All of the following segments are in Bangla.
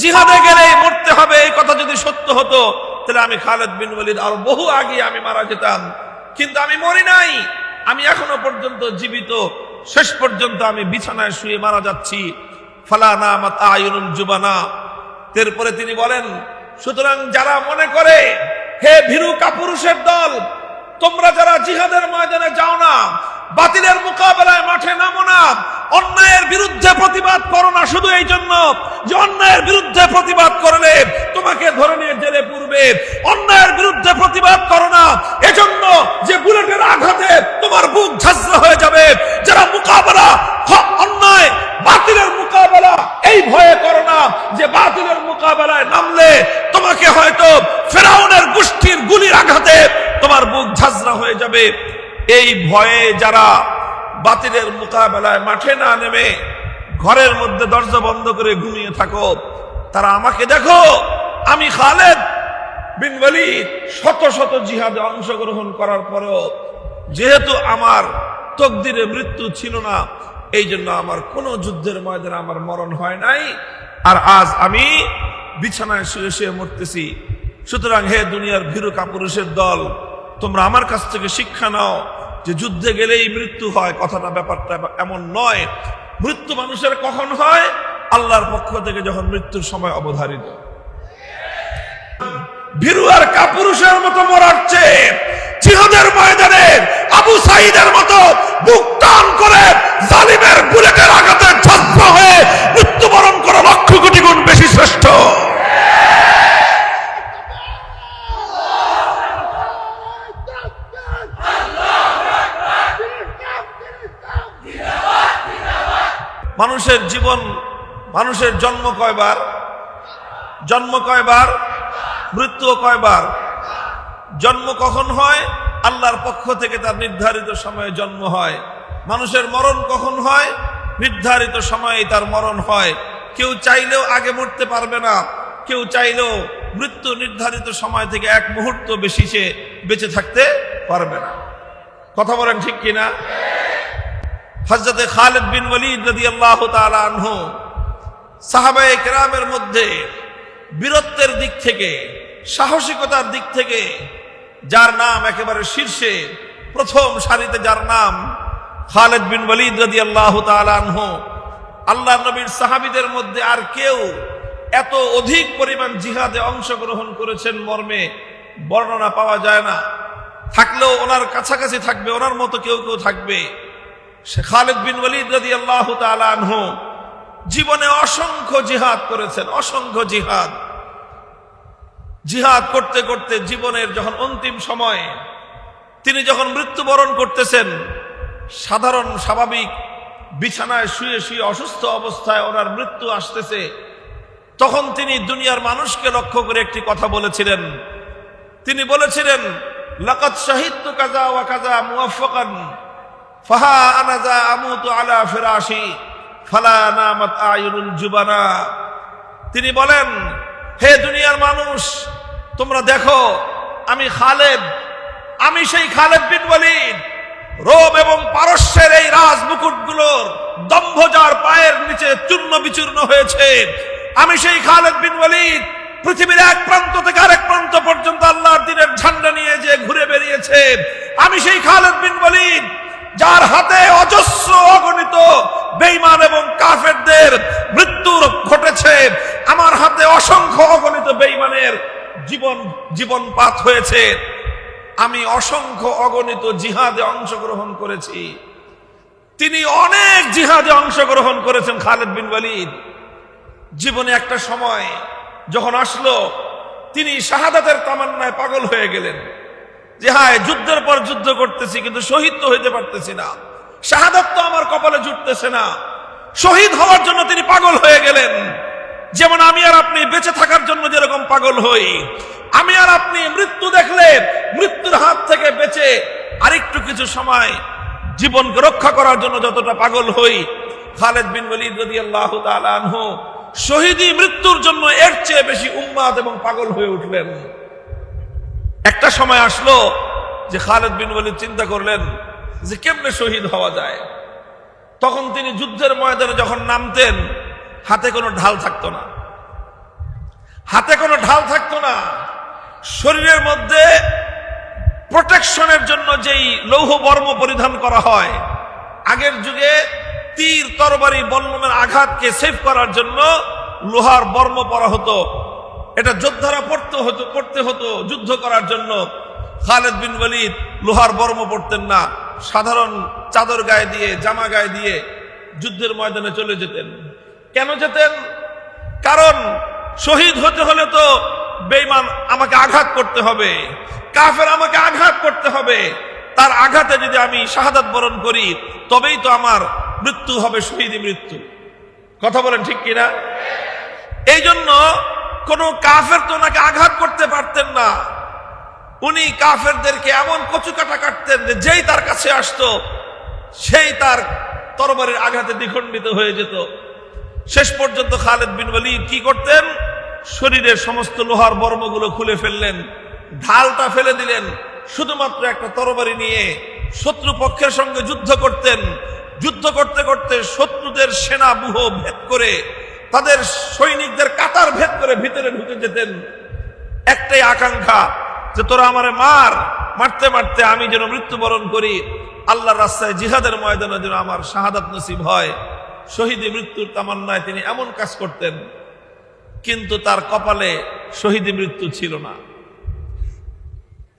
জিহাদে গেলে মরতে হবে, এই কথা যদি সত্য হতো, তাহলে আমি খালেদ বিন ওয়ালিদ আর বহু আগে আমি মারা যেতাম। কিন্তু আমি মরি নাই, আমি এখনও পর্যন্ত জীবিত, শেষ পর্যন্ত আমি বিছানায় শুয়ে মারা যাচ্ছি। ফালা নামাত আয়ুনুল জুবানা। এরপরে তিনি বলেন, সুতরাং যারা মনে করে, হে ভীরু কাপুরুষের দল, তোমরা যারা জিহাদের ময়দানে যাও না, বাতিলের মোকাবেলায় মাঠে নামো না অন্যায়ের বিরুদ্ধে প্রতিবাদ করো না শুধু এই জন্য যে অন্যায়ের বিরুদ্ধে প্রতিবাদ করলে তোমাকে ধরে নিয়ে জেলে পূর্বে। অন্যায়ের বিরুদ্ধে প্রতিবাদ করো না। এজন্য যে বুলেটের আঘাতে তোমার বুক ঝাঁঝরা হয়ে যাবে। যারা মোকাবেলা অন্যায়, বাতিলের মোকাবেলা, এই ভয়ে করো না যে বাতিলের মোকাবেলায় নামলে তোমাকে হয়তো ফেরাউনের গোষ্ঠীর গুলির আঘাতে তোমার বুক ঝাঁঝরা হয়ে যাবে। এই ভয়ে যারা বাতিলের মোকাবেলায় মাঠে না নেমে ঘরের মধ্যে দরজা বন্ধ করে ঘুমিয়ে থাকো। তারা আমাকে দেখো, আমি খালেদ বিন শত শত জিহাদে অংশগ্রহণ করার পরেও যেহেতু আমার তকদিরে মৃত্যু ছিল না এই জন্য আমার কোন যুদ্ধের ময়দানে আমার মরণ হয় নাই। আর আজ আমি বিছানায় শুয়ে শুয়ে মরতেছি। সুতরাং হে দুনিয়ার ভীরু কাপুরুষের দল, তোমরা আমার কাছ থেকে শিক্ষা নাও। যে যুদ্ধে গেলেই মৃত্যু হয়, কথাটা, ব্যাপারটা এমন নয়। মৃত্যু মানুষের কখন হয়? আল্লাহর পক্ষ থেকে যখন মৃত্যুর সময় অবধারিত। ভীরু আর কাপুরুষের মতো মরার চেয়ে জিহাদের আবু সাইদের মতো বুক করে জালিমের বুলেটের ছত্র হয়ে মৃত্যুবরণ করা লক্ষ কোটি গুণ বেশি শ্রেষ্ঠ মানুষের জীবন, মানুষের জন্ম কয়বার? জন্ম কয়বার? মৃত্যু কয়বার? জন্ম কখন হয়? আল্লাহর পক্ষ থেকে তার নির্ধারিত সময়ে জন্ম হয়। মানুষের মরণ কখন হয়? নির্ধারিত সময়ে তার মরণ হয়। কেউ চাইলেও আগে মরতে পারবে না। কেউ চাইলেও মৃত্যু নির্ধারিত সময় থেকে এক মুহূর্ত বেশি সে বেঁচে থাকতে পারবে না। কথা বলেন ঠিক কিনা? হজরতে খালেদ বিন ওয়ালিদ রাদিয়াল্লাহু তাআলা আনহু সাহাবায়ে কেরামের মধ্যে বীরত্বের দিক থেকে, সাহসিকতার দিক থেকে যার নাম একেবারে শীর্ষে প্রথম সারিতে যার নাম খালেদ বিন ওয়ালিদ রাদিয়াল্লাহু তাআলা আনহু, আল্লাহ নবীর সাহাবীদের মধ্যে আর কেউ এত অধিক পরিমাণ জিহাদে অংশগ্রহণ করেছেন মর্মে বর্ণনা পাওয়া যায় না। থাকলেও ওনার কাছাকাছি থাকবে, ওনার মতো কেউ কেউ থাকবে। সে খালেদ বিন ওয়ালিদ রাদিয়াল্লাহু তাআলা আনহু জীবনে অসংখ্য জিহাদ করেছেন, অসংখ্য জিহাদ। জিহাদ করতে করতে জীবনের যখন অন্তিম সময়ে তিনি যখন মৃত্যুবরণ করতেছেন, সাধারণ স্বাভাবিক বিছানায় শুয়ে শুয়ে অসুস্থ অবস্থায় ওনার মৃত্যু আসতেছে, তখন তিনি দুনিয়ার মানুষকে লক্ষ্য করে একটি কথা বলেছিলেন। তিনি বলেছিলেন লাকাত শাহিদতু কাজা ওয়া কাজা মুওয়াফফাকান ফাহা আনাজা আমুতু আলা ফালা তিনি বলেন, হে দুনিয়ার মানুষ, তোমরা দেখো, আমি খালেদ, আমি সেই খালেদ বিন ওয়ালিদ। রোম এবং পারস্যের এই রাজ মুকুটগুলোর দম্ভ যার পায়ের নিচে চূর্ণ বিচূর্ণ হয়েছে। আমি সেই খালেদ বিন ওয়ালিদ, পৃথিবীর এক প্রান্ত থেকে আরেক প্রান্ত পর্যন্ত আল্লাহর দিনের ঝান্ডা নিয়ে যে ঘুরে বেরিয়েছে। আমি সেই খালেদ বিন ওয়ালিদ যার হাতে অজস্র অগণিত বেইমান এবং কাফেরদের মৃত্যু ঘটেছে, আমার হাতে অসংখ্য অগণিত বেইমানের জীবন জীবনপাত হয়েছে। আমি অসংখ্য অগণিত জিহাদে অংশগ্রহণ করেছি। তিনি অনেক জিহাদে অংশগ্রহণ করেছেন খালেদ বিন ওয়ালিদ। জীবনে একটা সময় যখন আসলো, তিনি শাহাদাতের তামান্নায় পাগল হয়ে গেলেন। যে হায়, যুদ্ধের পর যুদ্ধ করতেছি, কিন্তু শহীদ তো হইতে পারতেছি না। শাহাদাত তো আমার কপালে জুটতেছে না। শহীদ হওয়ার জন্য তিনি পাগল হয়ে গেলেন। যেমন আমি আর আপনি বেঁচে থাকার জন্য যেরকম পাগল হই, আমি আর আপনি মৃত্যু দেখলে মৃত্যুর হাত থেকে বেঁচে আরেকটু কিছু সময় জীবনকে রক্ষা করার জন্য যতটা পাগল হই, খালেদ বিন ওয়ালিদ রাদিয়াল্লাহু তাআলা আনহু শহীদি মৃত্যুর জন্য এর চেয়ে বেশি উম্মাদ এবং পাগল হয়ে উঠলেন। একটা সময় আসলো যে খালেদ বিন ওয়ালিদ চিন্তা করলেন যে কেমনে শহীদ হওয়া যায়। তখন তিনি যুদ্ধের ময়দানে যখন নামতেন, হাতে কোনো ঢাল থাকতো না। হাতে কোনো ঢাল থাকতো না। শরীরের মধ্যে প্রোটেকশনের জন্য যেই লৌহ বর্ম পরিধান করা হয়, আগের যুগে তীর, তরবারি বল্লমের আঘাতকে সেভ করার জন্য লোহার বর্ম পরা হতো। এটা যোদ্ধারা পড়তে হতো পড়তে হতো যুদ্ধ করার জন্য। খালেদ বিন ওয়ালিদ লোহার বর্ম পড়তেন না, সাধারণ চাদর গায়ে দিয়ে, জামা গায়ে দিয়ে যুদ্ধের ময়দানে চলে যেতেন। কেন যেতেন? কারণ শহীদ হতে হলে তো বেইমান আমাকে আঘাত করতে হবে, কাফের আমাকে আঘাত করতে হবে। তার আঘাতে যদি আমি শাহাদাত বরণ করি, তবেই তো আমার মৃত্যু হবে শহীদ মৃত্যু। কথা বলেন ঠিক কিনা? এই জন্য কোন কাফের তো ওনাকে আঘাত করতে পারতেন না। উনি কাফেরদেরকে এমন কচুকাটা কাটতেন যে যেই তার কাছে আসতো, সেই তার তরবারের আঘাতে দ্বিখণ্ডিত হয়ে যেত। শেষ পর্যন্ত খালেদ বিন ওয়ালিদ কি করতেন? শরীরের সমস্ত লোহার বর্মগুলো খুলে ফেললেন, ঢালটা ফেলে দিলেন, শুধুমাত্র একটা তরবারি নিয়ে শত্রু পক্ষের সঙ্গে যুদ্ধ করতেন। যুদ্ধ করতে করতে শত্রুদের সেনা বুহ ভেদ করে তাদের সৈনিকদের কাতার ভেদ করে ভিতরে ঢুকে যেতেন। একটাই আকাঙ্ক্ষা যে তোরা আমারে মার, মারতে মারতে আমি যেন মৃত্যুবরণ করি। আল্লাহর রাস্তায় জিহাদের ময়দানে যেন আমার শাহাদাত নসিব হয়। শহীদী মৃত্যুর তামান্নায় তিনি এমন কাজ করতেন, কিন্তু তার কপালে শহীদী মৃত্যু ছিল না।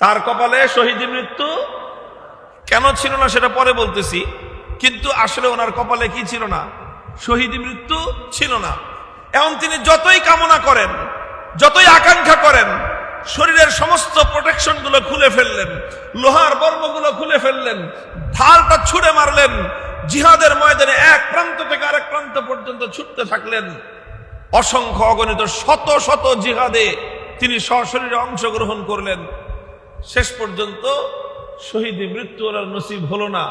তার কপালে শহীদী মৃত্যু কেন ছিল না সেটা পরে বলতেছি, কিন্তু আসলে ওনার কপালে কি ছিল না? শহীদী মৃত্যু ছিল না। এখন তিনি যতই কামনা করেন, যতই আকাঙ্ক্ষা করেন, শরীরের সমস্ত প্রোটেকশনগুলো খুলে ফেললেন, লোহার বর্মগুলো খুলে ফেললেন, ঢালটা ছুড়ে মারলেন, জিহাদের ময়দানে এক প্রান্ত থেকে আরেক প্রান্ত পর্যন্ত ছুটতে থাকলেন। অসংখ্য অগণিত শত শত জিহাদে তিনি সশরীরে অংশগ্রহণ করলেন। শেষ পর্যন্ত শহীদ মৃত্যু ওনার নসিব হলো না।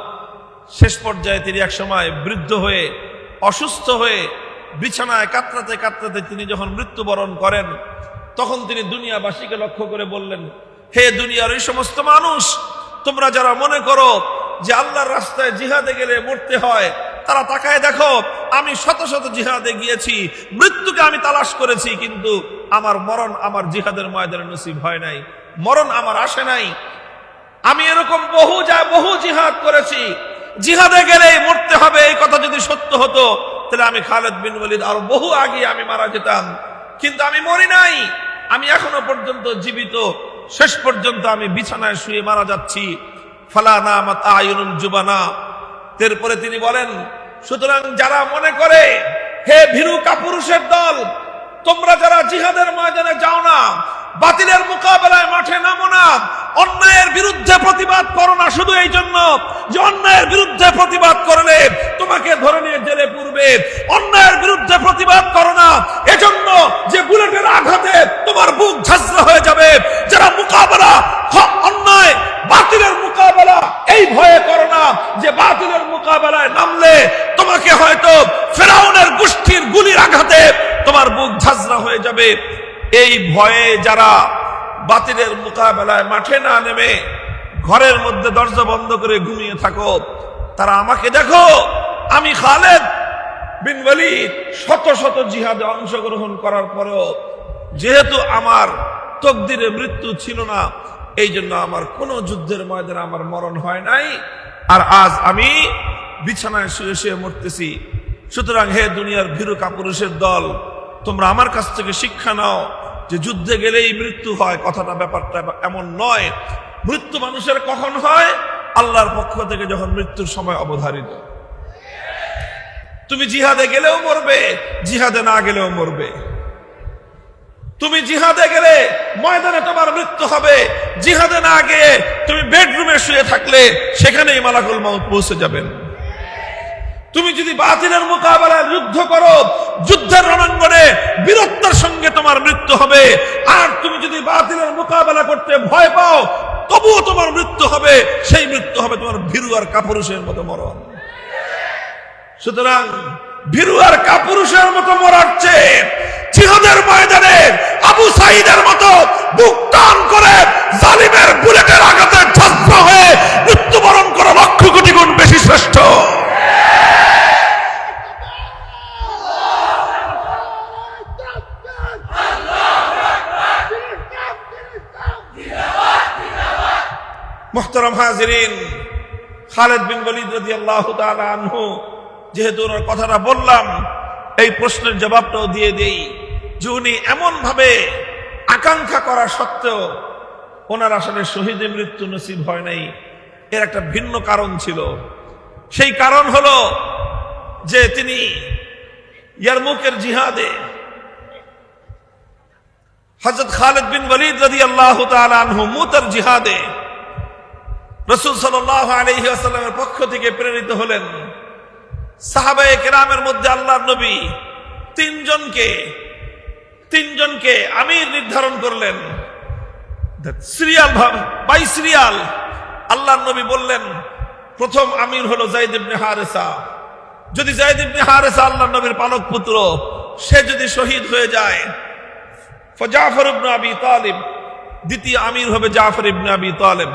শেষ পর্যায়ে তিনি এক সময় বৃদ্ধ হয়ে অসুস্থ হয়ে বিছানায় কাতরাতে কাতরাতে তিনি যখন মৃত্যুবরণ করেন, তখন তিনি দুনিয়াবাসীকে লক্ষ্য করে বললেন, হে দুনিয়ার এই সমস্ত মানুষ, তোমরা যারা মনে করো যে আল্লাহর রাস্তায় জিহাদে গেলে মরতে হয়, তারা তাকায় দেখো, আমি শত শত জিহাদে গিয়েছি, মৃত্যুকে আমি তালাশ করেছি, কিন্তু আমার মরণ আমার জিহাদের ময়দানে নসিব হয় নাই, মরণ আমার আসে নাই। আমি এরকম বহু যা বহু জিহাদ করেছি জিহাদে গেলেই মরতে হবে, এই কথা যদি সত্য হতো, তাহলে আমি খালেদ বিন ওয়ালিদ আরও বহু আগে আমি মারা যেতাম। কিন্তু আমি মরি নাই। আমি এখনও পর্যন্ত জীবিত। শেষ পর্যন্ত আমি বিছানায় শুয়ে মারা যাচ্ছি। ফালা নামাত আয়ুনুল জুবানা। এরপরে তিনি বলেন, সুতরাং যারা মনে করে, হে ভীরু কাপুরুষের দল, তোমরা যারা জিহাদের ময়দানে যাও না বাতিলের মোকাবেলায় মাঠে নামো না। অন্যায়ের বিরুদ্ধে প্রতিবাদ করো না শুধু এই জন্য যে অন্যায়ের বিরুদ্ধে প্রতিবাদ করলে তোমাকে ধরে নিয়ে জেলে পূর্বে। অন্যায়ের বিরুদ্ধে প্রতিবাদ করো না। এজন্য যে বুলেটের আঘাতে তোমার বুক ঝাঁঝরা হয়ে যাবে। যারা মোকাবেলা অন্যায়, বাতিলের মোকাবেলা, এই ভয়ে করো না যে বাতিলের মোকাবেলায় নামলে তোমাকে হয়তো ফেরাউনের গোষ্ঠীর গুলির আঘাতে তোমার বুক ঝাঁঝরা হয়ে যাবে। এই ভয়ে যারা বাতিলের মোকাবেলায় মাঠে না নেমে ঘরের মধ্যে দরজা বন্ধ করে ঘুমিয়ে থাকো, তারা আমাকে দেখো, আমি খালেদ বিন শত শত জিহাদে অংশগ্রহণ করার পরেও যেহেতু আমার তকদিরে মৃত্যু ছিল না, এই জন্য আমার কোনো যুদ্ধের ময়দানে আমার মরণ হয় নাই, আর আজ আমি বিছানায় শুয়ে শুয়ে মরতেছি। সুতরাং হে দুনিয়ার ভীরু কাপুরুষের দল তোমরা আমার কাছ থেকে শিক্ষা নাও যে যুদ্ধে গেলেই মৃত্যু হয়। কথাটা, ব্যাপারটা এমন নয়। মৃত্যু মানুষের কখন হয়? আল্লাহর পক্ষ থেকে যখন মৃত্যুর সময় অবধারিত। তুমি জিহাদে গেলেও মরবে, জিহাদে না গেলেও মরবে। তুমি জিহাদে গেলে ময়দানে তোমার মৃত্যু হবে। জিহাদে না গিয়ে তুমি বেডরুমে শুয়ে থাকলে সেখানেই মালাকুল মাউত পৌঁছে যাবেন। তুমি যদি বাতিলের মোকাবেলায় যুদ্ধ করো, যুদ্ধের রণাঙ্গনে বীরত্বের সঙ্গে তোমার মৃত্যু হবে। আর তুমি যদি বাতিলের মোকাবেলা করতে ভয় পাও, তবুও তোমার মৃত্যু হবে। সেই মৃত্যু হবে তোমার ভীরু আর কাপুরুষের মতো মরণ। সুতরাং ভীরু আর কাপুরুষের মতো মরার চেয়ে জিহাদের ময়দানে আবু সাইদের মতো বুক টান করে জালিমের বুলেটের আঘাতে ঝাঁঝরা হয়ে মৃত্যুবরণ করা লক্ষ কোটি গুণ বেশি শ্রেষ্ঠ। মোহতরম হাজিরিন, খালেদ বিন ওয়ালিদ রাদিয়াল্লাহু তাআলা আনহু, যেহেতু ওনার কথাটা বললাম, এই প্রশ্নের জবাবটাও দিয়ে দেই। যে উনি এমন ভাবে আকাঙ্ক্ষা করা সত্ত্বেও ওনার আসলে শহীদের মৃত্যু নসিব হয় নাই। এর একটা ভিন্ন কারণ ছিল। সেই কারণ হলো যে তিনি ইয়ারমুকের জিহাদে হজরত খালেদ বিন ওয়ালিদ রাদিয়াল্লাহু তাআলা আনহু মুতার জিহাদে রসুল সাল্লাহ আলহি আসাল্লামের পক্ষ থেকে প্রেরিত হলেন। সাহাবায়ে কেরামের মধ্যে আল্লাহর নবী তিনজনকে তিনজনকে আমির নির্ধারণ করলেন। সিরিয়াল বাই সিরিয়াল আল্লাহর নবী বললেন, প্রথম আমির হলো জাইদ ইবনে হারেসা। যদি জাইদ ইবনে হারেসা আল্লাহর নবীর পালক পুত্র, সে যদি শহীদ হয়ে যায় জাফর ইবনে আবি তালিব, দ্বিতীয় আমির হবে জাফর ইবনে আবি তালেব।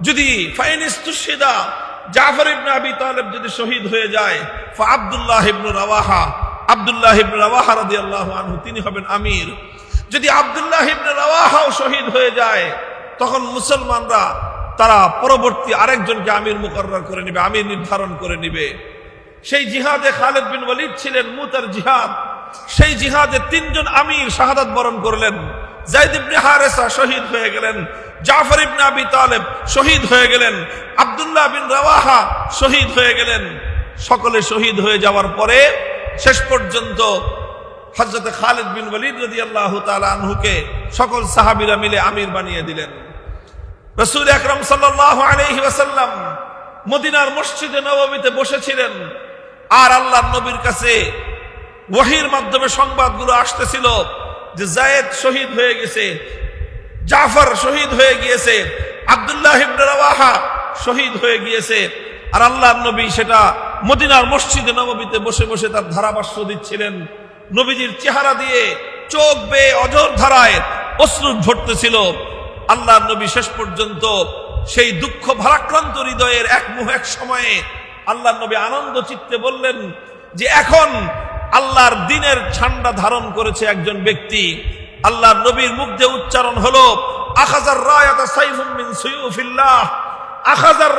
যদি জাফর ইবনে আবি তালেব যদি শহীদ হয়ে যায়, ফা আব্দুল্লাহ ইবনে রাওয়াহা, আব্দুল্লাহ ইবনে রাওয়াহা রাদিয়াল্লাহু আনহু, তিনি হবেন আমির। যদি আব্দুল্লাহ ইবনে রাওয়াহাও শহীদ হয়ে যায়, তখন মুসলমানরা তারা পরবর্তী আরেকজনকে আমির মুকরর করে নেবে, আমির নির্ধারণ করে নেবে। সেই জিহাদে খালেদ বিন ওয়ালিদ ছিলেন, মুতার জিহাদ। সেই জিহাদে তিনজন আমির শাহাদাত বরণ করলেন। জাইদ শহীদ হয়ে গেলেন। জাফর ইবনে আবি তালেব শহীদ হয়ে গেলেন। আব্দুল্লাহ বিন রাওয়াহা শহীদ হয়ে গেলেন। সকলে শহীদ হয়ে যাওয়ার পরে শেষ পর্যন্ত হজরত খালিদ বিন ওয়ালিদ রাদিয়াল্লাহু তাআলা আনহুকে সকল সাহাবীরা মিলে আমির বানিয়ে দিলেন। রসুল আকরাম সাল্লাল্লাহু আলাইহি ওয়াসাল্লাম মদিনার মসজিদে নবমীতে বসেছিলেন। আর আল্লাহ নবীর কাছে ওয়াহির মাধ্যমে সংবাদগুলো আসতেছিল যে জায়েদ শহীদ হয়ে গেছে, জাফর শহীদ হয়ে গিয়েছে, আব্দুল্লাহ ইবনে রাওয়াহা শহীদ হয়ে গিয়েছে, আর আল্লাহর নবী সেটা মদিনার মসজিদে নববীতে বসে বসে তার ধারাভাষ্য দিচ্ছিলেন। নবীজির চেহারা দিয়ে চোখ বেয়ে অজর ধারায় অশ্রু ঝরতেছিল। আল্লাহর নবী শেষ পর্যন্ত সেই দুঃখ ভারাক্রান্ত হৃদয়ের এক মুহ এক সময়ে আল্লাহর নবী আনন্দ চিত্তে বললেন যে এখন আল্লাহর দিনের ঠান্ডা ধারণ করেছে একজন ব্যক্তি। আল্লাহর নবীর মুখ উচ্চারণ হলো, আখাজার আখাজার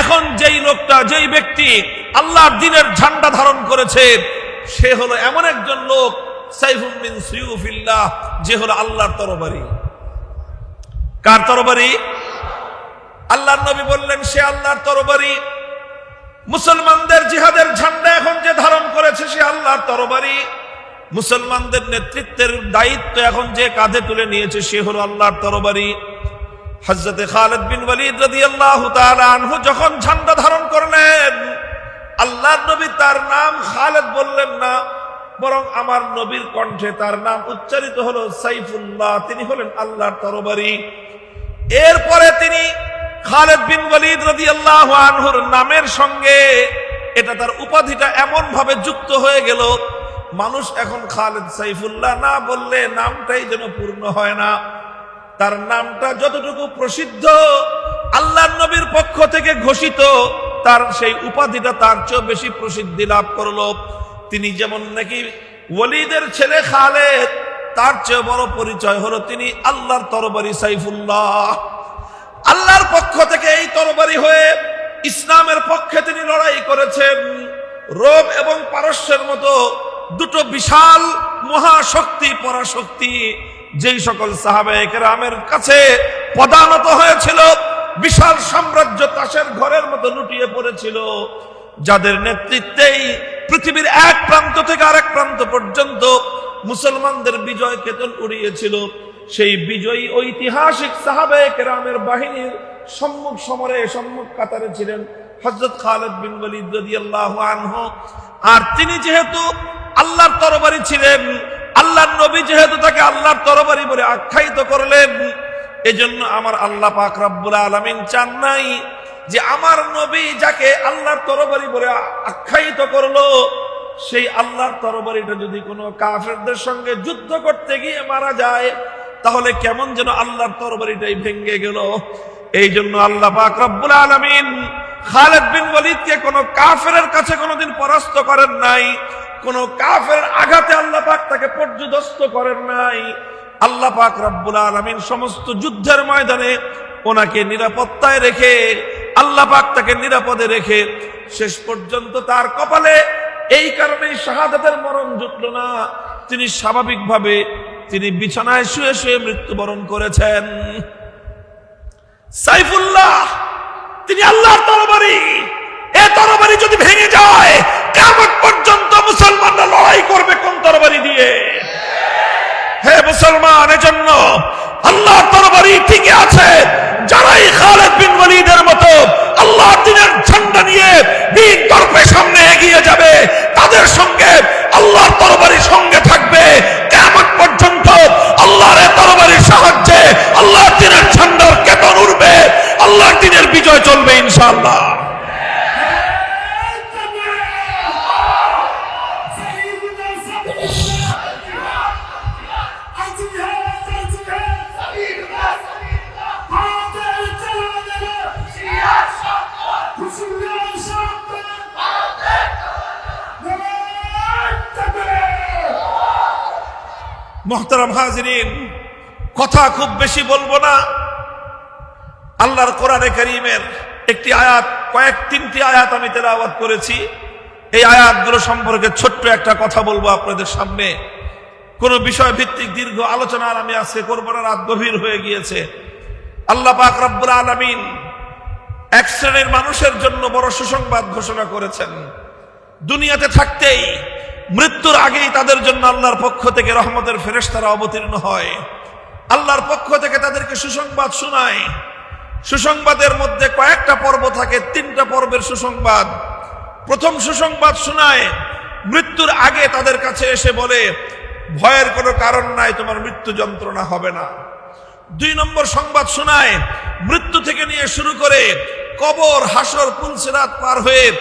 এখন যেই লোকটা, যেই ব্যক্তি আল্লাহর দিনের ঝান্ডা ধারণ করেছে, সে হলো এমন একজন লোক, সাইফুম মিন যে হলো আল্লাহর তরবারি। কার তরবারি? আল্লাহর নবী বললেন, সে আল্লাহর তরবারি। মুসলমানদের জিহাদের ঝান্ডা এখন যে ধারণ করেছে সে আল্লাহর তরবারি। মুসলমানদের নেতৃত্বের দায়িত্ব এখন যে কাঁধে তুলে নিয়েছে সে হলো আল্লাহর তরবারি। হজরতে খালেদ বিন ওয়ালিদ রাদিয়াল্লাহু তাআলা আনহু যখন ঝান্ডা ধারণ করলেন, আল্লাহর নবী তার নাম খালেদ বললেন না, বরং আমার নবীর কণ্ঠে তার নাম উচ্চারিত হলো সাইফুল্লাহ, তিনি হলেন আল্লাহর তরবারি। এরপরে তিনি খালেদ বিন ওয়ালিদ রাদিয়াল্লাহু আনহুর নামের সঙ্গে এটা তার উপাধিটা এমন ভাবে যুক্ত হয়ে গেল, মানুষ এখন খালেদ সাইফুল্লাহ না বললে নামটাই যেন পূর্ণ হয় না। তার নামটা যতটুকু প্রসিদ্ধ আল্লাহর নবীর পক্ষ থেকে ঘোষিত, তার সেই উপাধিটা তার চেয়ে বেশি প্রসিদ্ধি লাভ করল। তিনি যেমন নাকি ওয়ালিদের ছেলে খালেদ, তার চেয়ে বড় পরিচয় হলো তিনি আল্লাহর তরবারি সাইফুল্লাহ। আল্লাহর পক্ষ থেকে এই তরবারি হয়ে ইসলামের পক্ষে তিনি লড়াই করেছেন। রোম এবং পারস্যের মতো দুটো বিশাল মহাশক্তি, পরাশক্তি, যেই সকল সাহাবেকেরামের কাছে পদানত হয়েছিল, বিশাল সাম্রাজ্য তাসের ঘরের মতো লুটিয়ে পড়েছিল, যাদের নেতৃত্বেই পৃথিবীর এক প্রান্ত থেকে আরেক প্রান্ত পর্যন্ত মুসলমানদের বিজয় কেতন উড়িয়েছিল। সেই বিজয়ী ঐতিহাসিক সাহাবে কেরামের বাহিনীর সম্মুখ সমরে, সম্মুখ কাতারে ছিলেন হজরত খালেদ বিন ওয়ালিদ রাদিয়াল্লাহু আর তিনি যেহেতু আল্লাহর তরবারি ছিলেন, আল্লাহর নবী যেহেতু তাকে আল্লাহর তরবারি বলে আখ্যায়িত করলেন, এজন্য আমার আল্লাহ পাক রব্বুল আলামিন চান নাই যে আমার নবী যাকে আল্লাহর তরবারি বলে আখ্যায়িত করল, সেই আল্লাহর তরবারিটা যদি কোনো কাফেরদের সঙ্গে যুদ্ধ করতে গিয়ে মারা যায় তাহলে কেমন যেন আল্লাহর তরবারিটাই ভেঙ্গে গেল। এই জন্য আল্লাহ পাক রব্বুল আলামিন খালেদ বিন ওয়ালিদকে কোনো কাফেরের কাছে কোনোদিন পরাস্ত করেন নাই, কোন কাফের আঘাতে আল্লাহ পাক তাকে পর্যদস্ত করেন নাই। আল্লাহ পাক রব্বুল আলমিন সমস্ত যুদ্ধের ময়দানে ওনাকে নিরাপত্তায় রেখে, আল্লাহ পাক তাকে নিরাপদে রেখে শেষ পর্যন্ত তার কপালে এই কারণেই শাহাদাতের মরণ জুটল না। তিনি স্বাভাবিকভাবে তিনি বিছানায় শুয়ে শুয়ে মৃত্যুবরণ করেছেন। সাইফুল্লাহ, তিনি আল্লাহর তরবারি। এ তরবারি যদি ভেঙে যায় কেমন পর্যন্ত মুসলমানরা লড়াই করবে কোন তরবারি দিয়ে? হে মুসলমান, এজন্য আল্লাহর তরবারি ঠিকই আছে। যারাই খালেদ বিন ওয়ালিদের মতো আল্লাহ দিনের ঝান্ডা নিয়ে বীর তরফে সামনে এগিয়ে যাবে। তাদের সঙ্গে আল্লাহর তরবারি সঙ্গে থাকবে। কেমন পর্যন্ত আল্লাহর তরবারির সাহায্যে আল্লাহ দিনের ঝান্ডার কেতন উঠবে আল্লাহ দিনের বিজয় চলবে ইনশাআল্লাহ। মোহতারাম হাজরিন, কথা খুব বেশি বলব না। আল্লাহর কোরআনে করিমের একটি আয়াত, কয়েক তিনটি আয়াত আমি তেলাওয়াত করেছি। এই আয়াতগুলো সম্পর্কে ছোট্ট একটা কথা বলব আপনাদের সামনে। কোন বিষয় ভিত্তিক দীর্ঘ আলোচনা আমি আজকে করব না, রাত গভীর হয়ে গিয়েছে। আল্লাহ পাক রব্বুল আলমিন এক শ্রেণির মানুষের জন্য বড় সুসংবাদ ঘোষণা করেছেন। দুনিয়াতে থাকতেই মৃত্যুর আগেই তাদের জন্য আল্লাহর পক্ষ থেকে রহমতের ফেরেশতারা অবতীর্ণ হয়। আল্লাহর পক্ষ থেকে তাদেরকে সুসংবাদ শোনায়। সুসংবাদের মধ্যে কয়েকটা পর্ব থাকে, তিনটা পর্বের সুসংবাদ। প্রথম সুসংবাদ শোনায়, মৃত্যুর আগে তাদের কাছে এসে বলে, ভয়ের কোনো কারণ নাই, তোমার মৃত্যু যন্ত্রণা হবে না। দুই নম্বর সংবাদ শোনায়, মৃত্যু থেকে নিয়ে শুরু করে কবর, হাসর পুলসেরাত পার হয়ে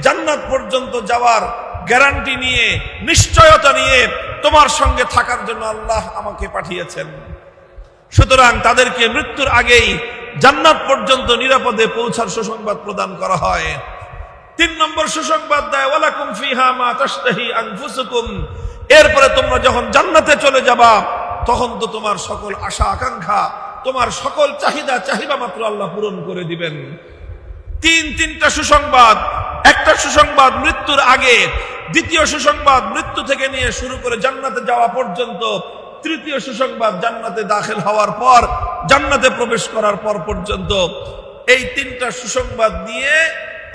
জান্নাত পর্যন্ত যাওয়ার গ্যারান্টি নিয়ে, নিশ্চয়তা নিয়ে তোমার সঙ্গে থাকার জন্য আল্লাহ আমাকে পাঠিয়েছেন। সুতরাং তাদেরকে মৃত্যুর আগেই জান্নাত পর্যন্ত নিরাপদে পৌঁছার সুসংবাদ প্রদান করা হয়। তিন নম্বর সুসংবাদ দেয়, ওয়ালাকুম ফিহা মা তাশতাহি আনফুসুকুম। এরপরে তোমরা যখন জান্নাতে চলে যাবা, তখন তো তোমার সকল আশা, আকাঙ্ক্ষা, তোমার সকল চাহিদা চাহিদা মাত্র আল্লাহ পূরণ করে দিবেন। তিন, তিনটা সুসংবাদ। একটা সুসংবাদ মৃত্যুর আগে দ্বিতীয় সুসংবাদ মৃত্যু থেকে নিয়ে শুরু করে জান্নাতে যাওয়া পর্যন্ত, তৃতীয় সুসংবাদ জান্নাতে দাখিল হওয়ার পর, জান্নাতে প্রবেশ করার পর পর্যন্ত এই তিনটা সুসংবাদ নিয়ে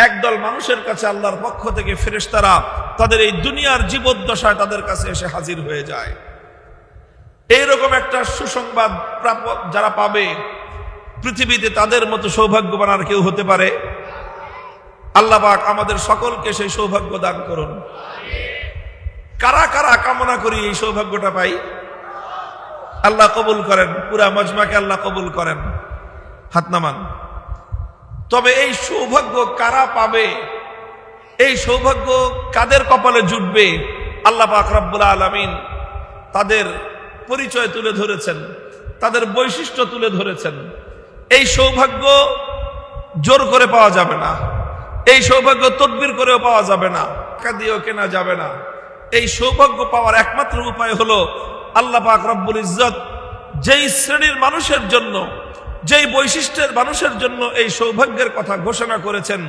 একদল মানুষের কাছে আল্লাহর পক্ষ থেকে ফেরেশতারা তাদের এই দুনিয়ার জীবদ্দশায় তাদের কাছে এসে হাজির হয়ে যায়। এইরকম একটা সুসংবাদ যারা পাবে, পৃথিবীতে তাদের মতো সৌভাগ্যবান আর কেউ হতে পারে। আল্লাহ আমাদের সকলকে সেই সৌভাগ্য দান করুন। কারা কারা কামনা করি এই সৌভাগ্যটা পাই? আল্লাহ কবুল করেন, পুরা মজমাকে আল্লাহ কবুল করেন, হাত নামান। তবে এই সৌভাগ্য কারা পাবে? এই সৌভাগ্য কাদের কপালে জুটবে? আল্লাহ পাক রব্বুল আলমিন তাদের পরিচয় তুলে ধরেছেন, তাদের বৈশিষ্ট্য তুলে ধরেছেন। এই সৌভাগ্য জোর করে পাওয়া যাবে না। এই সৌভাগ্য তদবির করেও পাওয়া যাবে না, টাকা দিয়েও কেনা যাবে না। এই সৌভাগ্য পাওয়ার একমাত্র উপায় হলো আল্লাহ পাক রব্বুল ইজ্জত যেই শ্রেণির মানুষের জন্য, যেই বৈশিষ্ট্যের মানুষের জন্য এই সৌভাগ্যের কথা ঘোষণা করেছেন,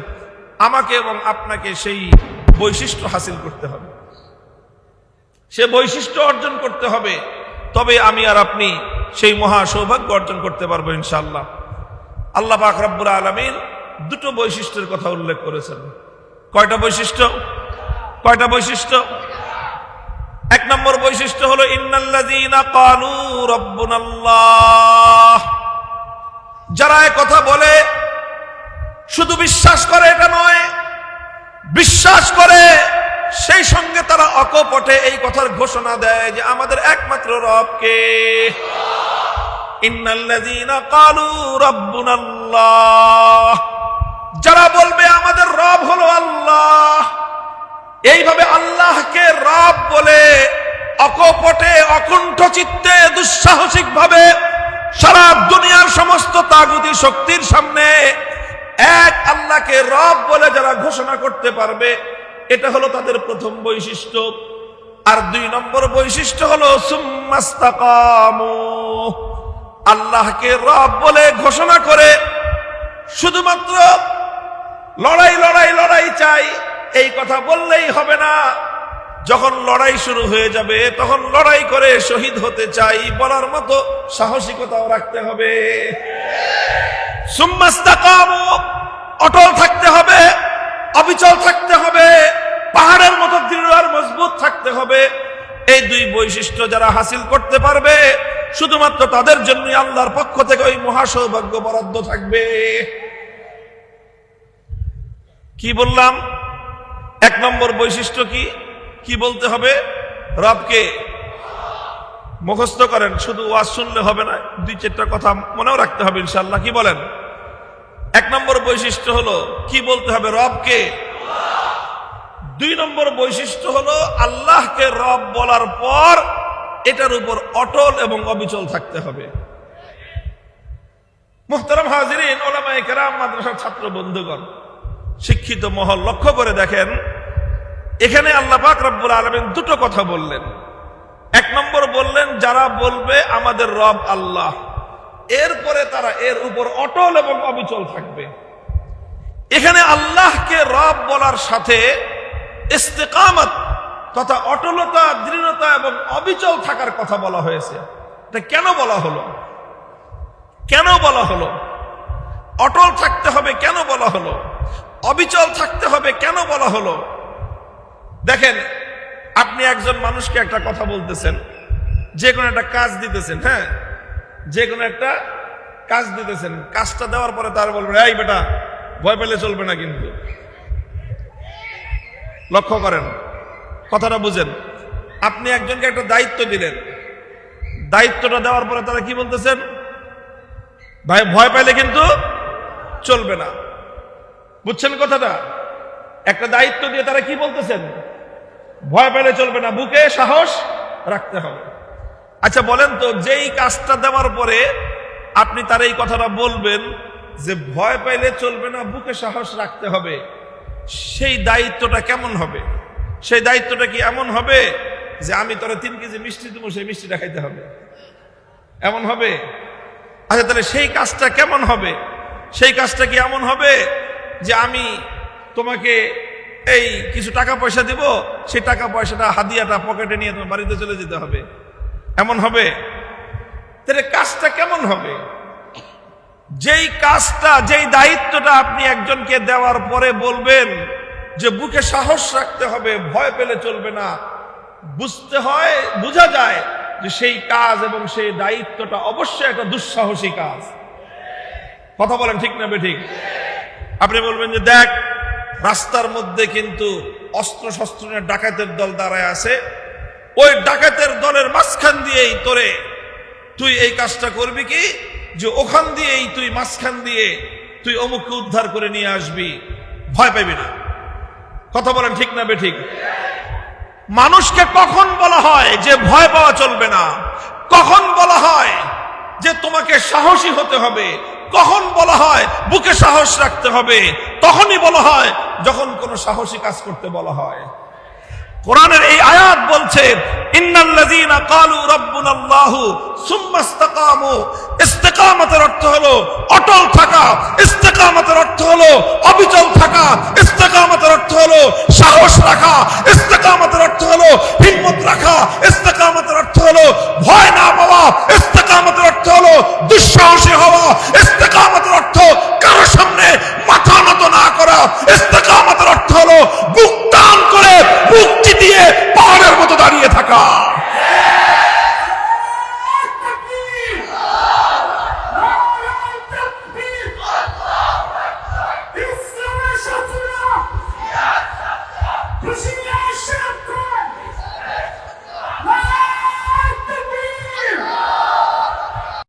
আমাকে এবং আপনাকে সেই বৈশিষ্ট্য হাসিল করতে হবে। সে বৈশিষ্ট্য অর্জন করতে হবে, তবে আমি আর আপনি সেই মহা সৌভাগ্য অর্জন করতে পারব ইনশাল্লাহ আল্লাহ পাক রব্বুল আলমিন দুটো বৈশিষ্ট্যের কথা উল্লেখ করেছেন। কয়টা বৈশিষ্ট্য? কয়টা বৈশিষ্ট্য? এক নম্বর বৈশিষ্ট্য হলো যারা কথা বলে, শুধু বিশ্বাস করে এটা নয়, বিশ্বাস করে সেই সঙ্গে তারা অকপটে এই কথার ঘোষণা দেয় যে, আমাদের একমাত্র রবকে ইন্নাল্লাযীনা ক্বালু রাব্বুনাল্লাহ। যারা বলবে আমাদের রব হলো আল্লাহ, এইভাবে আল্লাহকে রব বলে অকপটে, অকুণ্ঠ চিত্তে দুঃসাহসিক ভাবে সারা দুনিয়ার সমস্ত তাগুদি শক্তির সামনে এক আল্লাহকে রব বলে যারা ঘোষণা করতে পারবে, এটা হলো তাদের প্রথম বৈশিষ্ট্য। আর দুই নম্বর বৈশিষ্ট্য হলো আল্লাহকে রব বলে ঘোষণা করে শুধুমাত্র লড়াই লড়াই লড়াই চাই। এই কথা বললেই হবে না। যখন লড়াই শুরু হয়ে যাবে, তখন লড়াই করে শহীদ হতে চাই। বলার মতো সাহসিকতাও রাখতে হবে। অটল থাকতে হবে, অবিচল থাকতে হবে, পাহাড়ের মতো দৃঢ় আর মজবুত থাকতে হবে। এই দুই বৈশিষ্ট্য যারা হাসিল করতে পারবে, শুধুমাত্র তাদের জন্য আল্লাহর পক্ষ থেকে ওই মহাসৌভাগ্য বরাদ্দ থাকবে। কি বললাম? এক নম্বর বৈশিষ্ট্য কি? কি বলতে হবে? রবকে মুখস্থ করেন, শুধু ওয়াজ শুনলে হবে না, দুই চারটা কথা মনেও রাখতে হবে ইনশাল্লাহ কি বলেন? এক নম্বর বৈশিষ্ট্য হলো, কি বলতে হবে রবকে? দুই নম্বর বৈশিষ্ট্য হলো, আল্লাহকে রব বলার পর এটার উপর অটল এবং অবিচল থাকতে হবে। মুহতারাম হাজিরিন, ওলামায়ে কেরাম, মাদ্রাসার ছাত্র, বন্ধুগণ শিক্ষিত মহল লক্ষ্য করে দেখেন, এখানে আল্লাহ পাক রব্বুল আলমিন দুটো কথা বললেন। এক নম্বর বললেন, যারা বলবে আমাদের রব আল্লাহ, এরপরে তারা এর উপর অটল এবং অবিচল থাকবে। এখানে আল্লাহকে রব বলার সাথে ইস্তেকামত তথা অটলতা, দৃঢ়তা এবং অবিচল থাকার কথা বলা হয়েছে। এটা কেন বলা হলো? কেন বলা হলো? অটল থাকতে হবে কেন বলা হলো? অবিচল থাকতে হবে, কেন বলা হলো? দেখেন, আপনি একজন মানুষকে একটা কথা বলতেছেন, যে কোনো একটা কাজ দিতেছেন হ্যাঁ? যে কোনো একটা কাজ দিতেছেন, কাজটা দেওয়ার পরে তার বলবেন, এই বেটা, ভয় পেলে চলবে না কিন্তু। লক্ষ্য করেন, কথাটা বুঝেন। আপনি একজনকে একটা দায়িত্ব দিলেন। দায়িত্বটা দেওয়ার পরে তারা কি বলতেছেন? ভাই, ভয় পাইলে কিন্তু চলবে না। বুঝছেন কথাটা? একটা দায়িত্ব দিয়ে তারা কি বলতেছেন? ভয় পেলে চলবে না, বুকে সাহস রাখতে হবে। আচ্ছা বলেন তো, যেই কাজটা দেওয়ার পরে আপনি তার এই কথাটা বলবেন যে ভয় পাইলে চলবে না, বুকে সাহস রাখতে হবে, সেই দায়িত্বটা কেমন হবে? সেই দায়িত্বটা কি এমন হবে যে আমি তোরা তিন কেজি মিষ্টি দেবো, সেই মিষ্টিটা খাইতে হবে? এমন হবে? আচ্ছা তাহলে সেই কাজটা কেমন হবে? সেই কাজটা কি এমন হবে যে আমি তোমাকে এই কিছু টাকা পয়সা দিব, সেই টাকা পয়সাটা হাদিয়াটা পকেটে নিয়ে তোমার বাড়িতে চলে যেতে হবে। এমন হবে? তাহলে কাজটা কেমন হবে? যেই কাজটা, যেই দায়িত্বটা আপনি একজনকে দেওয়ার পরে বলবেন যে বুকে সাহস রাখতে হবে, ভয় পেলে চলবে না। বুঝতে হয়, বোঝা যায় যে সেই কাজ এবং সেই দায়িত্বটা অবশ্যই একটা দুঃসাহসী কাজ। কথা বলেন ঠিক না বে ঠিক? আপনি বলবেন যে, দেখ, রাস্তার মধ্যে কিন্তু অস্ত্র শস্ত্র নিয়ে ডাকাতের দল দাঁড়ায় আছে। ওই ডাকাতের দলের মাঝখান দিয়েই তোরে তুই এই কাজটা করবি কি? যে ওখান দিয়েই তুই মাঝখান দিয়ে তুই অমুককে উদ্ধার করে নিয়ে আসবি। ভয় পাবি না। কথা বলেন ঠিক না বেঠিক? মানুষকে কখন বলা হয় যে ভয় পাওয়া চলবে না? কখন বলা হয় যে তোমাকে সাহসী হতে হবে? কখন বলা হয় বুকে সাহস রাখতে হবে? তখনই বলা হয় যখন কোনো সাহসী কাজ করতে বলা হয়। কোরআনের এই আয়াত বলছে ইস্তিকামতের রাখা, ইস্তিকামতের অর্থ হলো হিম্মত রাখা